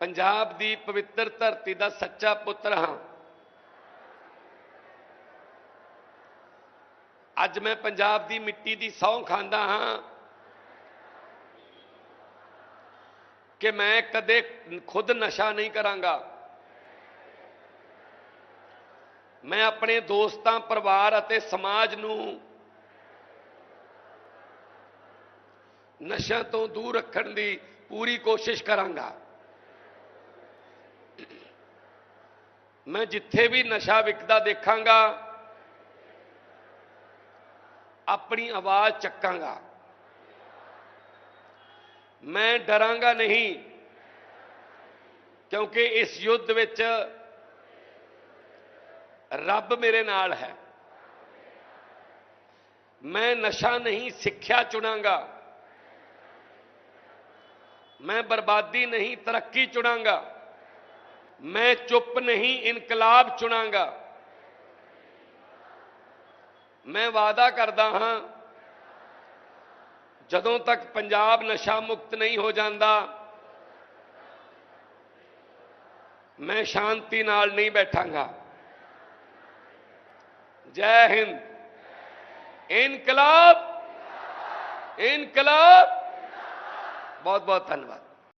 ਪੰਜਾਬ ਦੀ ਪਵਿੱਤਰ ਧਰਤੀ ਦਾ ਸੱਚਾ ਪੁੱਤਰ ਹਾਂ। ਅੱਜ ਮੈਂ ਪੰਜਾਬ ਦੀ ਮਿੱਟੀ ਦੀ ਸਹੁੰ ਖਾਂਦਾ ਹਾਂ ਕਿ ਮੈਂ ਕਦੇ ਖੁਦ ਨਸ਼ਾ ਨਹੀਂ ਕਰਾਂਗਾ। ਮੈਂ ਆਪਣੇ ਦੋਸਤਾਂ, ਪਰਿਵਾਰ ਅਤੇ ਸਮਾਜ ਨੂੰ ਨਸ਼ਾ ਤੋਂ ਦੂਰ ਰੱਖਣ ਦੀ ਪੂਰੀ ਕੋਸ਼ਿਸ਼ ਕਰਾਂਗਾ। ਮੈਂ ਜਿੱਥੇ ਵੀ ਨਸ਼ਾ ਵਿਕਦਾ ਦੇਖਾਂਗਾ ਆਪਣੀ ਆਵਾਜ਼ ਚੱਕਾਂਗਾ ਮੈਂ ਡਰਾਂਗਾ ਨਹੀਂ ਕਿਉਂਕਿ ਇਸ ਯੁੱਧ ਵਿੱਚ ਰੱਬ ਮੇਰੇ ਨਾਲ ਹੈ ਮੈਂ ਨਸ਼ਾ ਨਹੀਂ ਸਿੱਖਿਆ ਚੁਣਾਂਗਾ ਮੈਂ ਬਰਬਾਦੀ ਨਹੀਂ ਤਰੱਕੀ ਚੁਣਾਂਗਾ ਮੈਂ ਚੁੱਪ ਨਹੀਂ ਇਨਕਲਾਬ ਚੁਣਾਂਗਾ ਮੈਂ ਵਾਅਦਾ ਕਰਦਾ ਹਾਂ ਜਦੋਂ ਤੱਕ ਪੰਜਾਬ ਨਸ਼ਾ ਮੁਕਤ ਨਹੀਂ ਹੋ ਜਾਂਦਾ ਮੈਂ ਸ਼ਾਂਤੀ ਨਾਲ ਨਹੀਂ ਬੈਠਾਂਗਾ ਜੈ ਹਿੰਦ ਇਨਕਲਾਬ ਇਨਕਲਾਬ ਬਹੁਤ ਬਹੁਤ ਧੰਨਵਾਦ